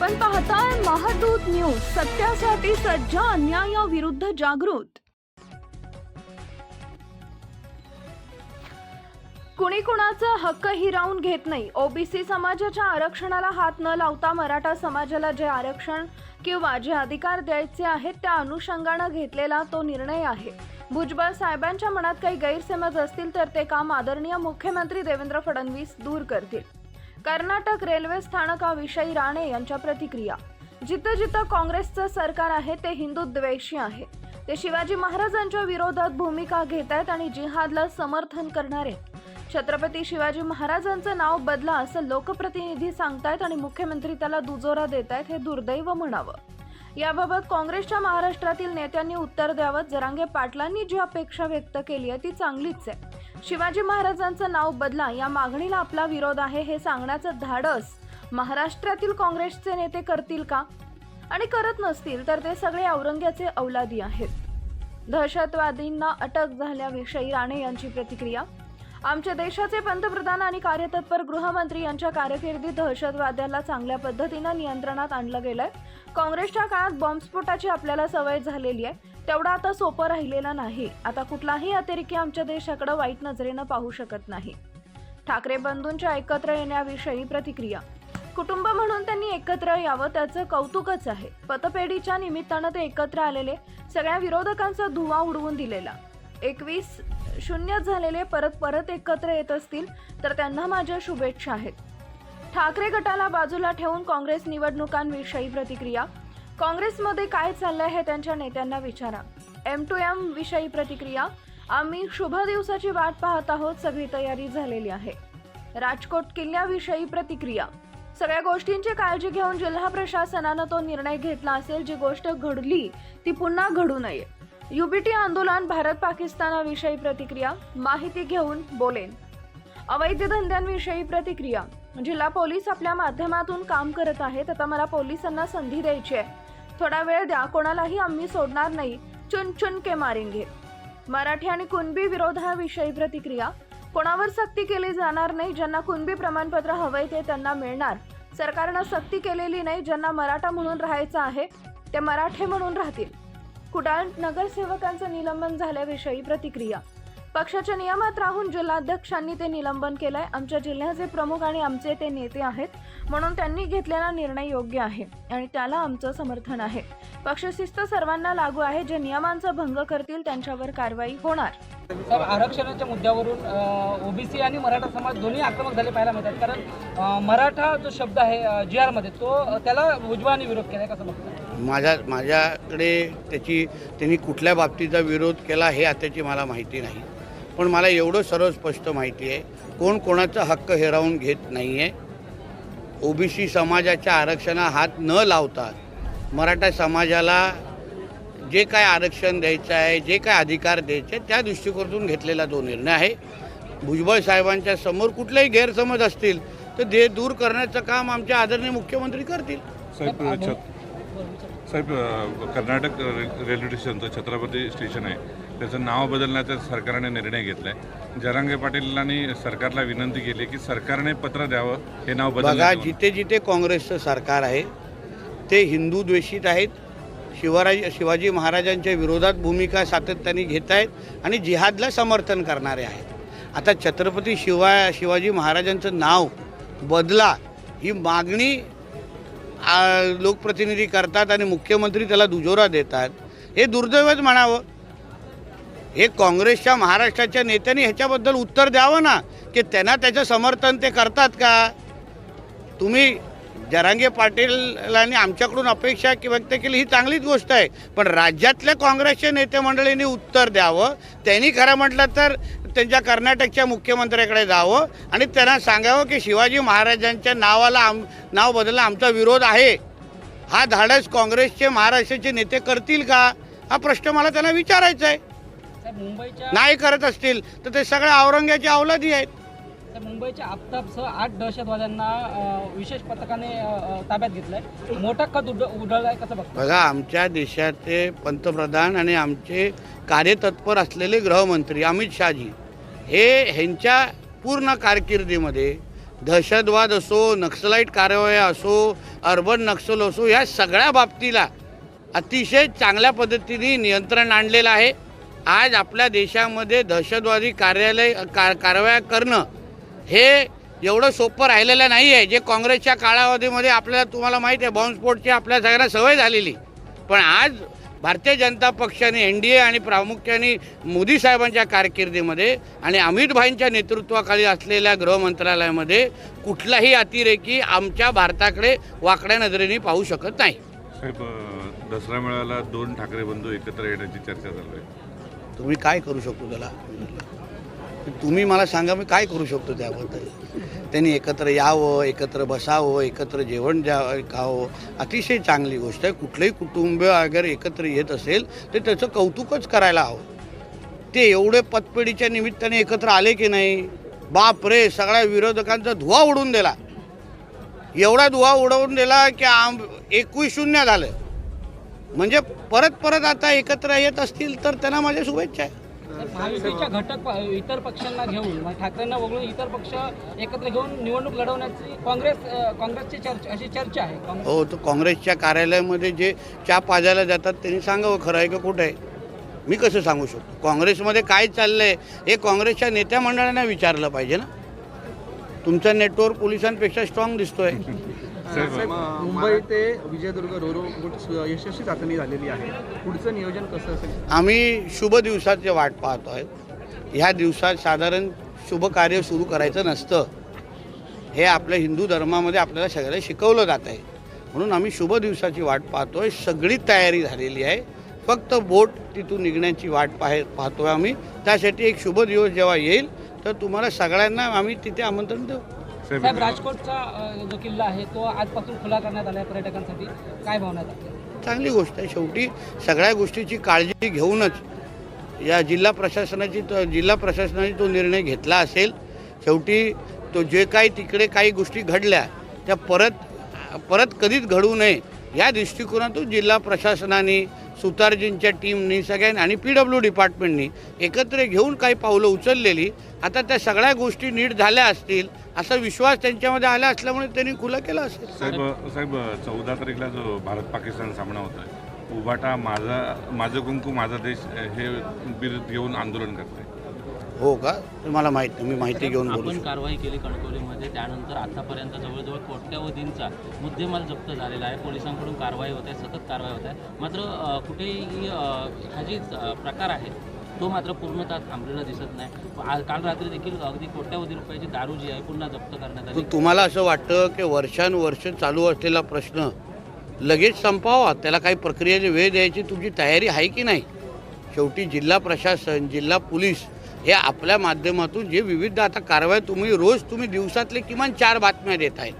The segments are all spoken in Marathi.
आपण पाहताय महादूत न्यूज सत्यासाठी सज्ज अन्यायाविरुद्ध जागृत. कुणी कुणाचा हक्क हिरावून घेत नाही. ओबीसी समाजाच्या आरक्षणाला हात न लावता मराठा समाजाला जे आरक्षण किंवा जे अधिकार द्यायचे आहेत त्या अनुषंगानं घेतलेला तो निर्णय आहे. भुजबळ साहेबांच्या मनात काही गैरसमज असतील तर ते काम आदरणीय मुख्यमंत्री देवेंद्र फडणवीस दूर करतील. कर्नाटक रेल्वे स्थानकाविषयी राणे यांच्या प्रतिक्रिया. जिथं जिथं काँग्रेसचं सरकार आहे ते हिंदू द्वेषी आहे. ते शिवाजी महाराजांच्या विरोधात भूमिका घेत आहेत आणि जिहादला समर्थन करणारे. छत्रपती शिवाजी महाराजांचं नाव बदला असं लोकप्रतिनिधी सांगतायत आणि मुख्यमंत्री त्याला दुजोरा देत आहेत हे दुर्दैव म्हणावं. याबाबत काँग्रेसच्या महाराष्ट्रातील नेत्यांनी उत्तर द्यावं. जरांगे पाटलांनी जी अपेक्षा व्यक्त केली आहे ती चांगलीच आहे. शिवाजी महाराजांचं नाव बदला या मागणीला आपला विरोध आहे हे सांगण्याचं धाडस. महाराष्ट्रातील काँग्रेसचे नेते करतील का? आणि करत नसतील तर ते सगळे औरंग्याचे औलादी आहेत. दहशतवादींना अटक झाल्याविषयी राणे यांची प्रतिक्रिया. आमच्या देशाचे पंतप्रधान आणि कार्यतत्पर गृहमंत्री यांच्या कारकिर्दीत दहशतवाद्याला चांगल्या पद्धतीनं नियंत्रणात आणलं गेलंय. काँग्रेसच्या काळात बॉम्बस्फोटाची आपल्याला सवय झालेली आहे. तेवढा आता सोपं राहिलेला नाही. आता कुठलाही अतिरेकी आमच्या देशाकडे वाईट नजरेनं पाहू शकत नाही. ठाकरे बंधूंच्या एकत्र येण्याविषयी प्रतिक्रिया. कुटुंब म्हणून त्यांनी एकत्र यावं त्याचं कौतुकच आहे. पतपेढीच्या निमित्तानं ते एकत्र आलेले सगळ्या विरोधकांचा धुवा उडवून दिलेला. एकवीस शून्य झालेले परत परत एकत्र येत असतील तर त्यांना माझ्या शुभेच्छा आहेत. ठाकरे गटाला बाजूला ठेवून काँग्रेस निवडणुकांविषयी प्रतिक्रिया. काँग्रेसमध्ये काय चाललंय हे त्यांच्या नेत्यांना विचारा. एम टू एम विषयी प्रतिक्रिया. आम्ही शुभ दिवसाची वाट पाहत आहोत. सगळी तयारी झालेली आहे. राजकोट किल्ल्याविषयी प्रतिक्रिया. सगळ्या गोष्टींची काळजी घेऊन जिल्हा प्रशासनानं तो निर्णय घेतला असेल. जी गोष्ट घडली ती पुन्हा घडू नये. युबीटी आंदोलन भारत पाकिस्तानाविषयी प्रतिक्रिया. माहिती घेऊन बोलेन. अवैध धंद्यांविषयी प्रतिक्रिया. जिल्हा पोलीस आपल्या माध्यमातून काम करत आहेत. आता मला पोलिसांना संधी द्यायची आहे. थोडा वेळ द्या कोणालाही आम्ही सोडणार नाही. चुन चुन के मारेंगे. मराठी आणि कुणबी विरोधाविषयी प्रतिक्रिया? कोणावर सक्ती केली जाणार नाही ज्यांना कुणबी प्रमाणपत्र हवंय ते त्यांना मिळणार. सरकारनं सक्ती केलेली नाही ज्यांना मराठा म्हणून राहायचं आहे ते मराठे म्हणून राहतील. कुडाळ नगरसेवकांचं निलंबन झाल्याविषयी प्रतिक्रिया. पक्षाच्या नियमात राहून जिल्हाध्यक्षांनी ते निलंबन केलंय. आमच्या जिल्ह्याचे प्रमुख आणि आमचे ते नेते आहेत म्हणून त्यांनी घेतलेला निर्णय योग्य आहे आणि त्याला आमचं समर्थन आहे. पक्षशिस्त सर्वांना लागू आहे. जे नियमांचा भंग करतील त्यांच्यावर कारवाई होणार. साहेब आरक्षणाच्या मुद्द्यावरून ओबीसी आणि मराठा समाज दोन्ही आक्रमक झाले पाहायला मिळतात. कारण मराठा जो शब्द आहे जी आरमध्ये तो त्याला भुजबळांनी विरोध केलाय कसं बघता? माझ्या माझ्याकडे त्याची त्यांनी कुठल्या बाबतीचा विरोध केला हे आताची मला माहिती नाही. पण मला एवढं सर्व स्पष्ट माहिती आहे. कोण कोणाचा हक्क हिरावून घेत नाही आहे ओबीसी समाजाच्या आरक्षणा हात न लावता मराठा समाजाला जे काय आरक्षण द्यायचं आहे जे काय अधिकार द्यायचे त्या दृष्टिकोनातून घेतलेला तो निर्णय आहे. भुजबळ साहेबांच्या समोर कुठलेही गैरसमज असतील तर ते दूर करण्याचं काम आमचे आदरणीय मुख्यमंत्री करतील. साहेब कर्नाटक रे- रेल्वे स्टेशनचं छत्रपती स्टेशन आहे त्याचं नाव बदलण्याचा सरकारने निर्णय घेतला आहे जरांगे पाटीलांनी सरकारला विनंती केली की सरकारने पत्र द्यावं हे नाव बघा बदल जिथे जिथे काँग्रेसचं सरकार आहे ते हिंदू द्वेषित आहेत शिवराज शिवाजी महाराजांच्या विरोधात भूमिका सातत्याने घेत आहेत आणि जिहादला समर्थन करणारे आहेत. आता छत्रपती शिवा शिवाजी महाराजांचं नाव बदला ही मागणी लोकप्रतिनिधी करतात आणि मुख्यमंत्री त्याला दुजोरा देतात. हे दुर्दैवच म्हणावं. हे काँग्रेसच्या महाराष्ट्राच्या नेत्यांनी ह्याच्याबद्दल उत्तर द्यावं ना की त्यांना त्याचं समर्थन ते करतात का? तुम्ही जरांगे पाटीलांनी आमच्याकडून अपेक्षा व्यक्त केली ही चांगलीच गोष्ट आहे. पण राज्यातल्या काँग्रेसच्या नेते मंडळींनी उत्तर द्यावं. त्यांनी खरं म्हटलं तर त्यांच्या कर्नाटकच्या मुख्यमंत्र्याकडे जावं आणि त्यांना सांगावं की शिवाजी महाराजांच्या नावाला आम नाव बदलला आमचा विरोध आहे. हा धाडस काँग्रेसचे महाराष्ट्राचे नेते करतील का? हा प्रश्न मला त्यांना विचारायचा आहे. नाही करत असतील तर ते सगळ्या औरंग्याच्या अवलादी आहेत. मुंबईच्या आफताबसह आठ दहशतवाद्यांना विशेष पथकाने ताब्यात घेतलंय. मोठा कद उड उडवलाय कसं बघता? बघा आमच्या देशाचे पंतप्रधान आणि आमचे कार्यतत्पर असलेले गृहमंत्री अमित शहाजी हे ह्यांच्या पूर्ण कारकिर्दीमध्ये दहशतवाद असो नक्सलाईट कारवाया असो अर्बन नक्सल असो या सगळ्या बाबतीला अतिशय चांगल्या पद्धतीने नियंत्रण आणलेलं आहे. आज आपल्या देशामध्ये दहशतवादी कार्यालय का कारवाया करणं हे एवढं सोपं राहिलेलं नाही आहे जे काँग्रेसच्या कालावधीमध्ये आपल्याला तुम्हाला माहीत आहे बॉम्बस्फोटची आपल्या सगळ्यांना सवय झालेली. पण आज भारतीय जनता पक्षाने एन डी ए आणि प्रामुख्याने मोदी साहेबांच्या कारकिर्दीमध्ये आणि अमित भाईंच्या नेतृत्वाखाली असलेल्या गृह मंत्रालयामध्ये कुठलाही अतिरेकी आमच्या भारताकडे वाकड्या नजरेने पाहू शकत नाही. साहेब दसरा मेळाव्याला दोन ठाकरे बंधू एकत्र येण्याची चर्चा चालू आहे. तुम्ही काय करू शकतो त्याला? तुम्ही मला सांगा मी काय करू शकतो त्याबद्दल? त्यांनी एकत्र यावं एकत्र बसावं एकत्र जेवण द्या खावं. अतिशय चांगली गोष्ट आहे. कुठलंही कुटुंब अगर एकत्र येत असेल तर त्याचं कौतुकच करायला हवं. ते एवढे पतपेढीच्या निमित्ताने एकत्र आले की नाही? बाप रे सगळ्या विरोधकांचा धुवा उडून दिला. एवढा धुवा उडवून दिला की आम एकवीस शून्य झालं. म्हणजे परत परत आता एकत्र येत असतील तर त्यांना माझ्या शुभेच्छा आहे महायुतीच्या घटक इतर पक्षांना घेऊन ठाकरेंना वगळून इतर पक्ष एकत्र घेऊन निवडणूक लढवण्याची काँग्रेस काँग्रेसची चर्चा अशी चर्चा आहे. हो तो काँग्रेसच्या कार्यालयामध्ये जे चहा पाजायला जातात त्यांनी सांगावं खरं आहे का कुठं आहे? मी कसं सांगू शकतो? काँग्रेसमध्ये काय चाललं आहे हे काँग्रेसच्या नेत्या मंडळांना विचारलं पाहिजे ना. तुमचा नेटवर्क पोलिसांपेक्षा स्ट्रॉंग दिसतोय. साहेब मुंबई ते विजयदुर्ग रोरो बोट यशस्वी चाचणी झालेली आहे. पुढचं नियोजन कसं असेल? आम्ही शुभ दिवसाची वाट पाहतो आहे ह्या दिवसात साधारण शुभ कार्य सुरू करायचं नसतं. हे आपल्या हिंदू धर्मामध्ये आपल्याला सगळ्याला शिकवलं जात आहे. म्हणून आम्ही शुभ दिवसाची वाट पाहतोय सगळी तयारी झालेली आहे. फक्त बोट तिथून निघण्याची वाट पाहे पाहतोय आम्ही. त्यासाठी एक शुभ दिवस जेव्हा येईल तर तुम्हाला सगळ्यांना आम्ही तिथे आमंत्रण देऊ. साहेब राजकोटचा जो किल्ला आहे तो आजपासून खुला करण्यात आला आहे पर्यटकांसाठी. काय भावना? चांगली गोष्ट आहे. शेवटी सगळ्या गोष्टीची काळजी घेऊनच या जिल्हा प्रशासनाची तो जिल्हा प्रशासनाने तो निर्णय घेतला असेल. शेवटी तो जे काही तिकडे काही गोष्टी घडल्या त्या परत परत कधीच घडू नये या दृष्टिकोनातून जिल्हा प्रशासनाने सुतारजींच्या टीमनी सगळ्यांनी आणि पी डब्ल्यू डिपार्टमेंटनी एकत्र घेऊन काही पावलं उचललेली. आता त्या सगळ्या गोष्टी नीट झाल्या असतील असा विश्वास त्यांच्यामध्ये आला असल्यामुळे त्यांनी खुला केला असेल. साहेब साहेब चौदा तारीखला जो भारत पाकिस्तान सामना होत आहे उभाटा माझा माझं कुंकू माझा देश हे बिरुद घेऊन आंदोलन करते हो का? तर मला माहीत मी माहिती घेऊन बोलू आपण शकतो. कारवाई केली कणकवलीमध्ये त्यानंतर आतापर्यंत जवळजवळ कोट्यावधींचा मुद्देमाल जप्त झालेला आहे. पोलिसांकडून कारवाई होत आहे सतत कारवाई होत आहे. मात्र कुठेही हा जी प्रकार आहे तो मात्र पूर्णतः थांबलेला दिसत नाही. काल रात्री देखील अगदी कोट्यावधी रुपयाची दारू जी आहे पुन्हा जप्त करण्यात आली. तुम्हाला असं वाटतं की वर्षानुवर्ष चालू असलेला प्रश्न लगेच संपावा? त्याला काही प्रक्रियेची वेळ द्यायची तुमची तयारी आहे की नाही? शेवटी जिल्हा प्रशासन जिल्हा पोलीस हे आपल्या माध्यमातून जे विविध आता कारवाई तुम्ही रोज तुम्ही दिवसातले किमान चार बातम्या देत आहेत.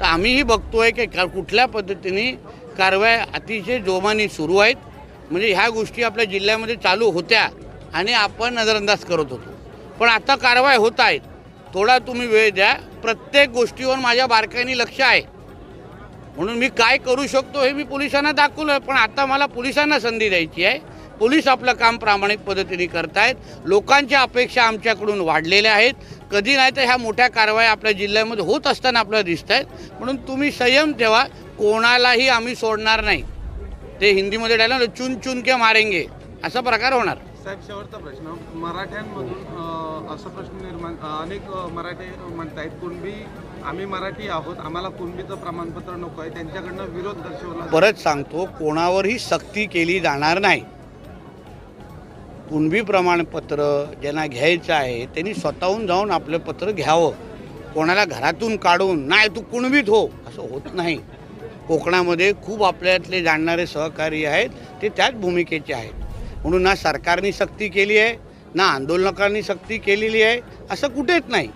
तर आम्हीही बघतोय की का कुठल्या पद्धतीने कारवाई अतिशय जोमाने सुरू आहेत. म्हणजे ह्या गोष्टी आपल्या जिल्ह्यामध्ये चालू होत्या आणि आपण नजरअंदाज करत होतो. पण आता कारवाई होत आहेत. थोडा तुम्ही वेळ द्या. प्रत्येक गोष्टीवर माझ्या बारकाईने लक्ष आहे. म्हणून मी काय करू शकतो हे मी पोलिसांना दाखवलं पण आता मला पोलिसांना संधी द्यायची आहे. पोलीस आपलं काम प्रामाणिक पद्धतीने करतायत. लोकांच्या अपेक्षा आमच्याकडून वाढलेल्या आहेत. कधी नाही तर ह्या मोठ्या कारवाया आपल्या जिल्ह्यामध्ये होत असताना आपल्याला दिसत आहेत म्हणून तुम्ही संयम ठेवा. कोणालाही आम्ही सोडणार नाही. ते हिंदीमध्ये डायला चुन चुन के मारेंगे. असा प्रकार होणार. साहेब शेवटचा प्रश्न. मराठ्यांमधून असा प्रश्न निर्माण अनेक मराठे म्हणतायत. कुणबी आम्ही मराठी आहोत. आम्हाला कुणबीचं प्रमाणपत्र नको आहे. त्यांच्याकडनं विरोध दर्शवला परत सांगतो कोणावरही सक्ती केली जाणार नाही. कुणबी प्रमाणपत्र ज्यांना घ्यायचं आहे त्यांनी स्वतःहून जाऊन आपलं पत्र घ्यावं. कोणाला घरातून काढून नाही तू कुणबीत हो. असं होत नाही. कोकणामध्ये खूप आपल्यातले जाणणारे सहकारी आहेत ते त्याच भूमिकेचे आहेत. म्हणून ना सरकारने सक्ती केली आहे ना आंदोलकांनी सक्ती केलेली आहे असं कुठेच नाही.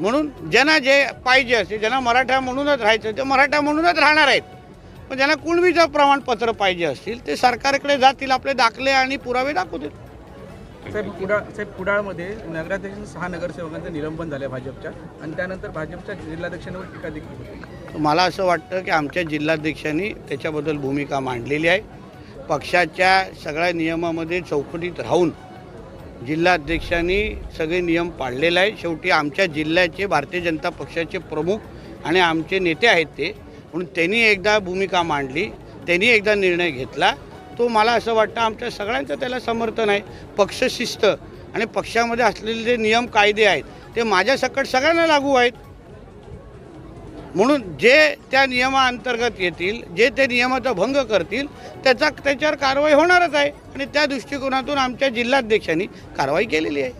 म्हणून ज्यांना जे पाहिजे असते ज्यांना मराठा म्हणूनच राहायचं ते मराठा म्हणूनच राहणार आहेत. पण ज्यांना कुणबीचं प्रमाणपत्र पाहिजे असतील ते सरकारकडे जातील आपले दाखले आणि पुरावे दाखवतील. साहेब कुडाळ साहेब कुडाळमध्ये नगराध्यक्ष सहा नगरसेवकांचं निलंबन झालं भाजपच्या. आणि त्यानंतर भाजपच्या जिल्हाध्यक्षांवर टीका देखील होती. मला असं वाटतं की आमच्या जिल्हाध्यक्षांनी त्याच्याबद्दल भूमिका मांडलेली आहे. पक्षाच्या सगळ्या नियमामध्ये चौकटीत राहून जिल्हाध्यक्षांनी सगळे नियम पाळलेले आहे शेवटी आमच्या जिल्ह्याचे भारतीय जनता पक्षाचे प्रमुख आणि आमचे नेते आहेत ते. म्हणून त्यांनी एकदा भूमिका मांडली त्यांनी एकदा निर्णय घेतला. तो मला असं वाटतं आमच्या सगळ्यांचं त्याला समर्थन आहे. पक्षशिस्त आणि पक्षामध्ये असलेले जे नियम कायदे आहेत ते माझ्यासकट सगळ्यांना लागू आहेत. म्हणून जे त्या नियमाअंतर्गत येतील जे ते नियमाचा भंग करतील त्याचा त्याच्यावर कारवाई होणारच आहे. आणि त्या दृष्टिकोनातून आमच्या जिल्हाध्यक्षांनी कारवाई केलेली आहे.